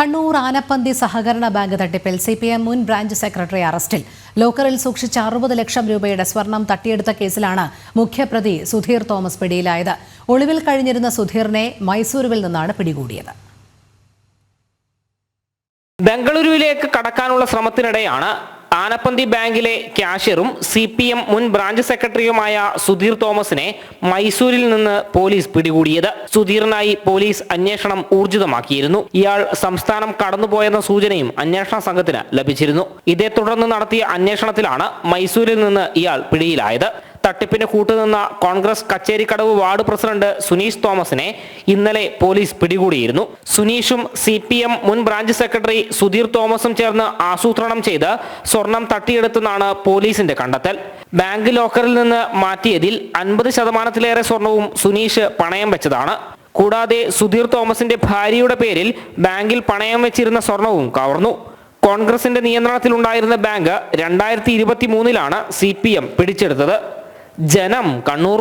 കണ്ണൂർ ആനപ്പന്തി സഹകരണ ബാങ്ക് തട്ടിപ്പിൽ C P M മുൻ ബ്രാഞ്ച് സെക്രട്ടറി അറസ്റ്റിൽ. ലോക്കറിൽ സൂക്ഷിച്ച അറുപത് ലക്ഷം രൂപയുടെ സ്വർണം തട്ടിയെടുത്ത കേസിലാണ് മുഖ്യപ്രതി സുധീർ തോമസ് പിടിയിലായത്. ഒളിവിൽ കഴിഞ്ഞിരുന്ന സുധീറിനെ മൈസൂരുവിൽ നിന്നാണ് പിടികൂടിയത്. ബംഗളൂരുവിലേക്ക് കടക്കാനുള്ള ശ്രമത്തിനിടെയാണ് ആനപ്പന്തി ബാങ്കിലെ ക്യാഷ്യറും സി പി എം മുൻ ബ്രാഞ്ച് സെക്രട്ടറിയുമായ സുധീർ തോമസിനെ മൈസൂരിൽ നിന്ന് പോലീസ് പിടികൂടിയത്. സുധീറിനായി പോലീസ് അന്വേഷണം ഊർജിതമാക്കിയിരുന്നു. ഇയാൾ സംസ്ഥാനം കടന്നുപോയെന്ന സൂചനയും അന്വേഷണ സംഘത്തിന് ലഭിച്ചിരുന്നു. ഇതേ തുടർന്ന് നടത്തിയ അന്വേഷണത്തിലാണ് മൈസൂരിൽ നിന്ന് ഇയാൾ പിടിയിലായത്. തട്ടിപ്പിന് കൂട്ടുനിന്ന കോൺഗ്രസ് കച്ചേരിക്കടവ് വാർഡ് പ്രസിഡന്റ് സുനീഷ് തോമസിനെ ഇന്നലെ പോലീസ് പിടികൂടിയിരുന്നു. സുനീഷും സി മുൻ ബ്രാഞ്ച് സെക്രട്ടറി സുധീർ തോമസും ചേർന്ന് ആസൂത്രണം ചെയ്ത് സ്വർണം തട്ടിയെടുത്തെന്നാണ് പോലീസിന്റെ കണ്ടെത്തൽ. ബാങ്ക് ലോക്കറിൽ നിന്ന് മാറ്റിയതിൽ അൻപത് ശതമാനത്തിലേറെ സ്വർണവും സുനീഷ് പണയം വെച്ചതാണ്. കൂടാതെ സുധീർ തോമസിന്റെ ഭാര്യയുടെ പേരിൽ ബാങ്കിൽ പണയം വെച്ചിരുന്ന സ്വർണവും കവർന്നു. കോൺഗ്രസിന്റെ നിയന്ത്രണത്തിലുണ്ടായിരുന്ന ബാങ്ക് രണ്ടായിരത്തി ഇരുപത്തി മൂന്നിലാണ് സി പി എം പിടിച്ചെടുത്തത്. ജനം കണ്ണൂർ